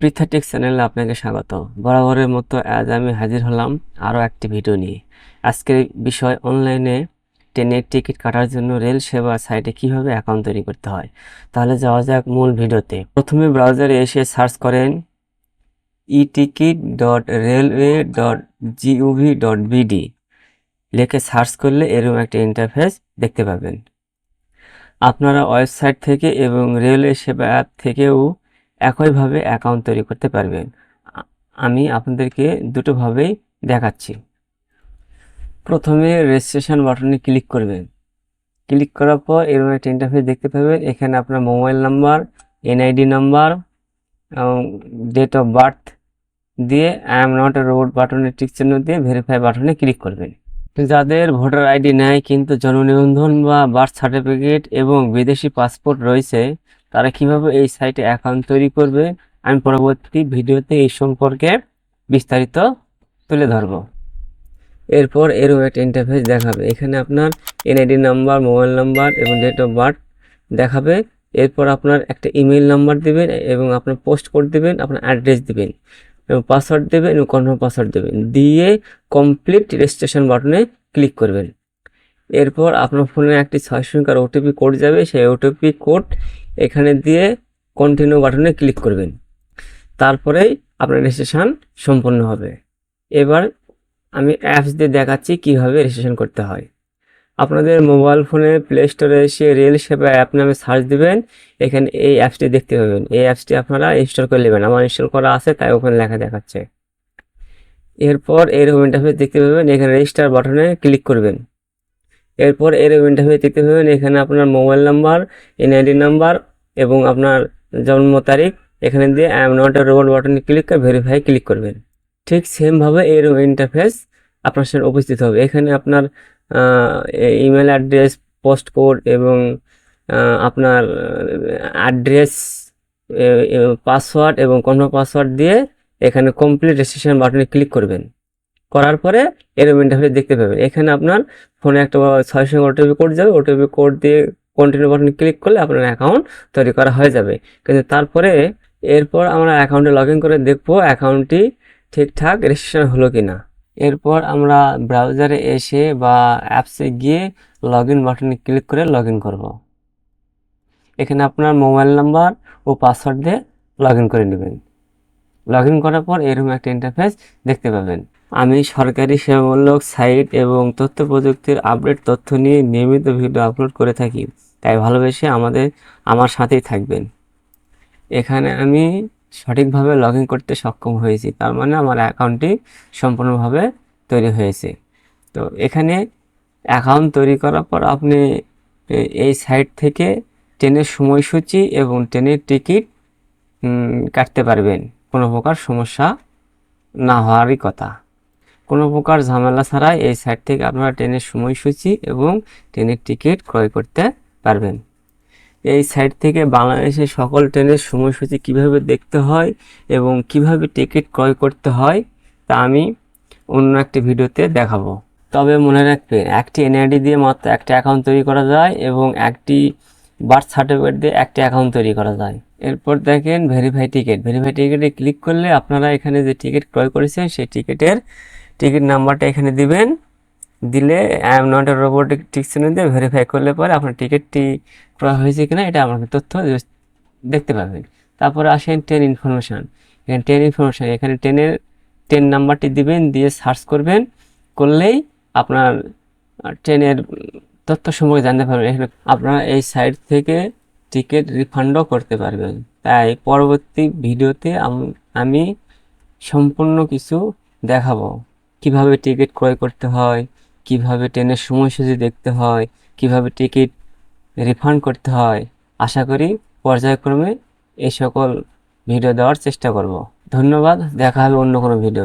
পৃথাটিক চ্যানেলে আপনাকে স্বাগত। বরাবরের মতো আজ আমি হাজির হলাম আরও একটি ভিডিও নিয়ে। আজকের বিষয় অনলাইনে ট্রেনের টিকিট কাটার জন্য রেল সেবা সাইটে কীভাবে অ্যাকাউন্ট তৈরি করতে হয়, তাহলে যাওয়া যাক মূল ভিডিওতে। প্রথমে ব্রাউজারে এসে সার্চ করেন e ticket dot railway dot GOV dot BD লিখে সার্চ করলে এরকম একটা ইন্টারফেস দেখতে পাবেন। আপনারা ওয়েবসাইট থেকে এবং রেলওয়ে সেবা অ্যাপ থেকেও একইভাবে অ্যাকাউন্ট তৈরি করতে পারবেন। আমি আপনাদেরকে দুটোভাবেই দেখাচ্ছি। প্রথমে রেজিস্ট্রেশন বাটনে ক্লিক করবেন। ক্লিক করার পর এরকম একটা ইন্টারফেস দেখতে পাবেন। এখানে আপনার মোবাইল নাম্বার এনআইডি নাম্বার এবং ডেট অফ বার্থ দিয়ে I am not a robot বাটনে টিক চিহ্ন দিয়ে ভেরিফাই বাটনে ক্লিক করবেন। যাদের ভোটার আইডি নেয় কিন্তু জন্ম নিবন্ধন বা বার্থ সার্টিফিকেট এবং বিদেশি পাসপোর্ট রয়েছে তারা কীভাবে এই সাইটে অ্যাকাউন্ট তৈরি করবে? আমি পরবর্তী ভিডিওতে এই সম্পর্কে বিস্তারিত তুলে ধরব। এরপর এরকম একটা ইন্টারফেস দেখাবে। এখানে আপনার এনআইডি নাম্বার মোবাইল নাম্বার এবং ডেট অফ বার্থ দেখাবে। এরপর আপনার একটা ইমেল নাম্বার দেবেন এবং আপনার পোস্ট কোড দেবেন, আপনার অ্যাড্রেস দেবেন এবং পাসওয়ার্ড দেবেন এবং কনফার্ম পাসওয়ার্ড দেবেন। দিয়ে কমপ্লিট রেজিস্ট্রেশন বাটনে ক্লিক করবেন। এরপর আপনার ফোনে একটি ছয় সংখ্যার ওটিপি কোড যাবে। সেই ওটিপি কোড এখানে দিয়ে কন্টিনিউ বাটনে ক্লিক করবেন। তারপরেই আপনার রেজিস্ট্রেশন সম্পন্ন হবে। এবার আমি অ্যাপস দিয়ে দেখাচ্ছি কীভাবে রেজিস্ট্রেশন করতে হয়। আপনাদের মোবাইল ফোনে প্লে স্টোরে এসে রেল সেবা অ্যাপ নামে সার্চ দিবেন। এখানে এই অ্যাপসটি দেখতে পাবেন। এই অ্যাপসটি আপনারা ইনস্টল করে নেবেন। আমার ইনস্টল করা আছে, তাই ওখানে লেখা দেখাচ্ছে। এরপর এরকম ইন্টারফেস দেখতে পাবেন। এখানে রেজিস্টার বাটনে ক্লিক করবেন। এরপর এরকম ইন্টারফেস দেখতে পাবেন। এখানে আপনার মোবাইল নাম্বার এনআইডি নাম্বার এবং আপনার জন্ম তারিখ এখানে দিয়ে I am not a robot বাটনে ক্লিক করে ভেরিফাই ক্লিক করবেন। ঠিক সেমভাবে এরকম ইন্টারফেস আপনার সামনে উপস্থিত হবে। এখানে আপনার ইমেল অ্যাড্রেস পোস্ট কোড এবং আপনার অ্যাড্রেস পাসওয়ার্ড এবং কোনো পাসওয়ার্ড দিয়ে এখানে কমপ্লিট রেজিস্ট্রেশন বাটনে ক্লিক করবেন। করার পরে এরকম ইন্টারফেস দেখতে পাবেন। এখানে আপনার ফোনে একটা ছয়শো ওটিপি কোড যাবে। ওটিপি কোড দিয়ে কন্টিনিউ বাটনে ক্লিক করলে আপনার অ্যাকাউন্ট তৈরি করা হয়ে যাবে। কিন্তু তারপরে এরপর আমরা অ্যাকাউন্টে লগ করে দেখব অ্যাকাউন্টটি ঠিকঠাক রেজিস্ট্রেশন হলো কি না এরপর আমরা ব্রাউজারে এসে বা অ্যাপসে গিয়ে লগ ইন বাটনে ক্লিক করে লগ ইন করব। এখানে আপনার মোবাইল নাম্বার ও পাসওয়ার্ড দিয়ে লগ করে নেবেন। লগ করার পর এরকম একটা ইন্টারফেস দেখতে পাবেন। আমি সরকারি সেবামূলক সাইট এবং তথ্য প্রযুক্তির আপডেট তথ্য নিয়ে নিয়মিত ভিডিও আপলোড করে থাকি। তাই ভালোবেসে আমাদের, আমার সাথেই থাকবেন। এখানে আমি সঠিকভাবে লগ করতে সক্ষম হয়েছি, তার মানে আমার অ্যাকাউন্টটি সম্পূর্ণভাবে তৈরি হয়েছে। তো এখানে অ্যাকাউন্ট তৈরি করার পর আপনি এই সাইট থেকে ট্রেনের সময়সূচি এবং ট্রেনের টিকিট কাটতে পারবেন। কোনো প্রকার সমস্যা না হওয়ারই কথা। কোনো প্রকার ঝামেলা ছাড়াই এই সাইট থেকে আপনারা ট্রেনের সময়সূচি এবং ট্রেনের টিকিট ক্রয় করতে পারবেন। এই সাইট থেকে বাংলাদেশের সকল ট্রেনের সময়সূচি কীভাবে দেখতে হয় এবং কীভাবে টিকিট ক্রয় করতে হয় তা আমি অন্য একটি ভিডিওতে দেখাবো। তবে মনে রাখবেন একটি এনআইডি দিয়ে মাত্র একটা অ্যাকাউন্ট তৈরি করা যায় এবং একটি বার্থ সার্টিফিকেট দিয়ে একটি অ্যাকাউন্ট তৈরি করা যায়। এরপর দেখেন ভেরিফাই টিকিট ভেরিফাই টিকিটে ক্লিক করলে আপনারা এখানে যে টিকিট ক্রয় করেছেন, সেই টিকিটের টিকিট নাম্বারটা এখানে দিবেন। দিলে I am not a robotic টিকশনে দিয়ে ভেরিফাই করলে পরে আপনার টিকিটটি ক্রয় হয়েছে কিনা এটা আপনাকে তথ্য দেখতে পাবেন তারপরে আসেন ট্রেন ইনফরমেশান এখানে ট্রেন ইনফরমেশান এখানে ট্রেনের ট্রেন নাম্বারটি দিবেন, দিয়ে সার্চ করবেন। করলেই আপনার ট্রেনের তথ্য সম্পর্কে জানতে পারবেন। এখানে আপনারা এই সাইট থেকে টিকিট রিফান্ডও করতে পারবেন। তাই পরবর্তী ভিডিওতে আমি সম্পূর্ণ কিছু দেখাবো। কীভাবে টিকিট ক্রয় করতে হয় কীভাবে ট্রেনের সময়সূচি দেখতে হয়, কীভাবে টিকিট রিফান্ড করতে হয়, আশা করি পর্যায়ক্রমে এই সকল ভিডিও দেওয়ার চেষ্টা করব। ধন্যবাদ, দেখা হবে অন্য কোনো ভিডিও